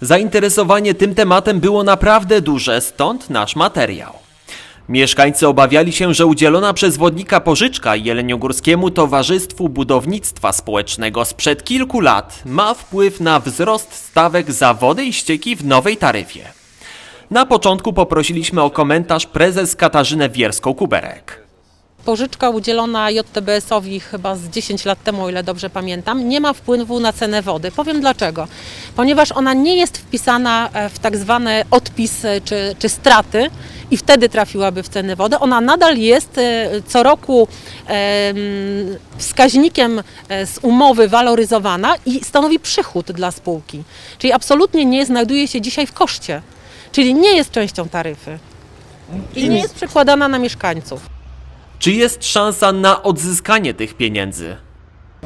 Zainteresowanie tym tematem było naprawdę duże, stąd nasz materiał. Mieszkańcy obawiali się, że udzielona przez wodnika pożyczka Jeleniogórskiemu Towarzystwu Budownictwa Społecznego sprzed kilku lat ma wpływ na wzrost stawek za wodę i ścieki w nowej taryfie. Na początku poprosiliśmy o komentarz prezes Katarzynę Wierską-Kuberek. Pożyczka udzielona JTBS-owi chyba z 10 lat temu, o ile dobrze pamiętam, nie ma wpływu na cenę wody. Powiem dlaczego. Ponieważ ona nie jest wpisana e, w tak zwane odpisy czy, czy straty i wtedy trafiłaby w cenę wody. Ona nadal jest e, co roku em, wskaźnikiem e, z umowy waloryzowana i stanowi przychód dla spółki. Czyli absolutnie nie znajduje się dzisiaj w koszcie. Czyli nie jest częścią taryfy. I nie jest przekładana na mieszkańców. Czy jest szansa na odzyskanie tych pieniędzy?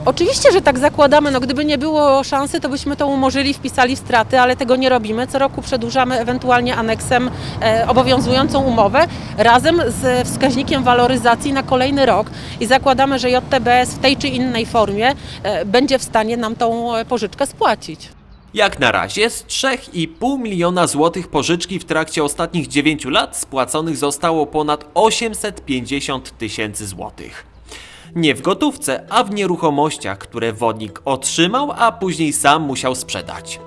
Oczywiście, że tak zakładamy. No, gdyby nie było szansy, to byśmy to umorzyli, wpisali w straty, ale tego nie robimy. Co roku przedłużamy ewentualnie aneksem e, obowiązującą umowę razem z wskaźnikiem waloryzacji na kolejny rok i zakładamy, że JTBS w tej czy innej formie e, będzie w stanie nam tą e, pożyczkę spłacić. Jak na razie z 3,5 miliona złotych pożyczki w trakcie ostatnich 9 lat spłaconych zostało ponad 850 tysięcy złotych. Nie w gotówce, a w nieruchomościach, które wodnik otrzymał, a później sam musiał sprzedać.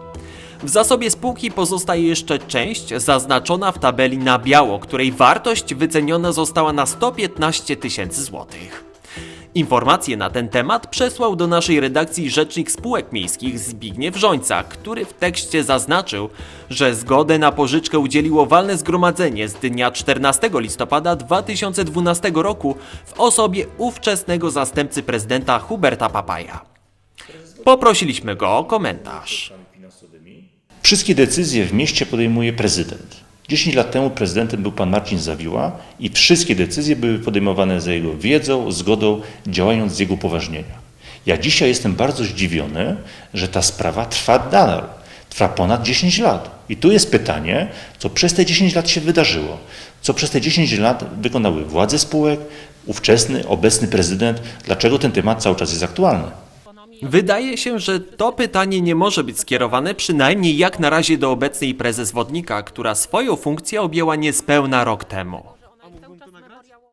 W zasobie spółki pozostaje jeszcze część zaznaczona w tabeli na biało, której wartość wyceniona została na 115 tysięcy złotych. Informacje na ten temat przesłał do naszej redakcji rzecznik spółek miejskich Zbigniew Żońca, który w tekście zaznaczył, że zgodę na pożyczkę udzieliło walne zgromadzenie z dnia 14 listopada 2012 roku w osobie ówczesnego zastępcy prezydenta Huberta Papaja. Poprosiliśmy go o komentarz. Wszystkie decyzje w mieście podejmuje prezydent. 10 lat temu prezydentem był pan Marcin Zawiła i wszystkie decyzje były podejmowane za jego wiedzą, zgodą, działając z jego upoważnienia. Ja dzisiaj jestem bardzo zdziwiony, że ta sprawa trwa nadal. Trwa ponad 10 lat. I tu jest pytanie, co przez te 10 lat się wydarzyło? Co przez te 10 lat wykonały władze spółek, ówczesny, obecny prezydent? Dlaczego ten temat cały czas jest aktualny? Wydaje się, że to pytanie nie może być skierowane przynajmniej jak na razie do obecnej prezes wodnika, która swoją funkcję objęła niespełna rok temu.